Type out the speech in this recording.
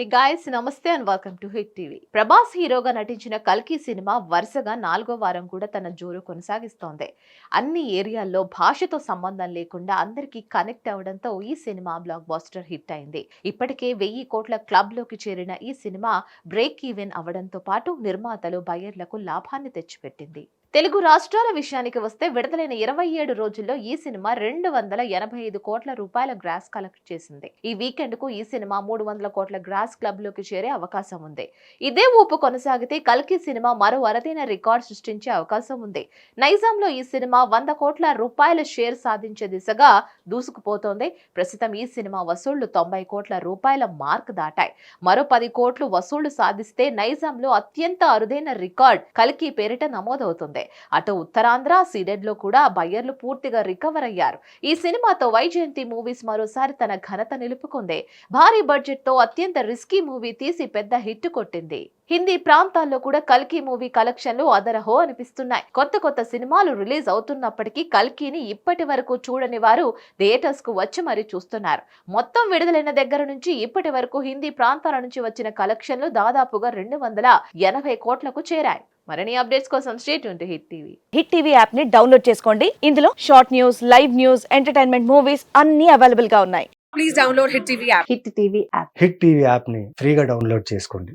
Hey guys namaste and welcome to Hit TV Prabhas హీరోగా నటించిన కల్కి సినిమా వరుసగా నాలుగో వారం కూడా తన జోరు కొనసాగిస్తోంది. అన్ని ఏరియాల్లో భాషతో సంబంధం లేకుండా అందరికీ కనెక్ట్ అవడంతో ఈ సినిమా బ్లాక్ బాస్టర్ హిట్ అయింది. ఇప్పటికే వెయ్యి కోట్ల క్లబ్లోకి చేరిన ఈ సినిమా బ్రేక్ ఈవెన్ అవడంతో పాటు నిర్మాతలు బయర్లకు లాభాన్ని తెచ్చిపెట్టింది. తెలుగు రాష్ట్రాల విషయానికి వస్తే విడుదలైన ఇరవై ఏడు రోజుల్లో ఈ సినిమా రెండు వందల ఎనభై ఐదు కోట్ల రూపాయల గ్రాస్ కలెక్ట్ చేసింది. ఈ వీకెండ్కు ఈ సినిమా మూడు వందల కోట్ల గ్రాస్ క్లబ్లోకి చేరే అవకాశం ఉంది. ఇదే ఊపు కొనసాగితే కల్కి సినిమా మరో అరుదైన రికార్డ్ సృష్టించే అవకాశం ఉంది. నైజాంలో ఈ సినిమా వంద కోట్ల రూపాయల షేర్ సాధించే దిశగా దూసుకుపోతోంది. ప్రస్తుతం ఈ సినిమా వసూళ్ళు తొంభై కోట్ల రూపాయల మార్క్ దాటాయి. మరో పది కోట్లు వసూళ్ళు సాధిస్తే నైజాంలో అత్యంత అరుదైన రికార్డ్ కల్కి పేరిట నమోదవుతుంది. అటు ఉత్తరాంధ్ర సీడెడ్లో కూడా బయ్యర్లు పూర్తిగా రికవర్ అయ్యారు. ఈ సినిమాతో వైజయంతి మూవీస్ మరోసారి తన ఘనత నిలుపుకుంది. భారీ బడ్జెట్తో అత్యంత రిస్కీ మూవీ తీసి పెద్ద హిట్ కొట్టింది. హిందీ ప్రాంతాల్లో కూడా కల్కి మూవీ కలెక్షన్లు అదరహో అనిపిస్తున్నాయి. కొత్త కొత్త సినిమాలు రిలీజ్ అవుతున్నప్పటికీ కల్కిని ఇప్పటి వరకు చూడని వారు థియేటర్స్కు వచ్చి మరీ చూస్తున్నారు. మొత్తం విడుదలైన దగ్గర నుంచి ఇప్పటి వరకు హిందీ ప్రాంతాల నుంచి వచ్చిన కలెక్షన్లు దాదాపుగా రెండు వందల ఎనభై కోట్లకు చేరాయి. మరిన్ని అప్డేట్స్ కోసం స్టేట్ ఉంటే హిట్ టీవీ. హిట్ టీవీ యాప్ని డౌన్లోడ్ చేసుకోండి. ఇందులో short news live news entertainment movies అన్ని అవైలబుల్గా ఉన్నాయి. please download Hit TV app. Hit TV app. Hit TV యాప్ని ఫ్రీగా డౌన్లోడ్ చేసుకోండి.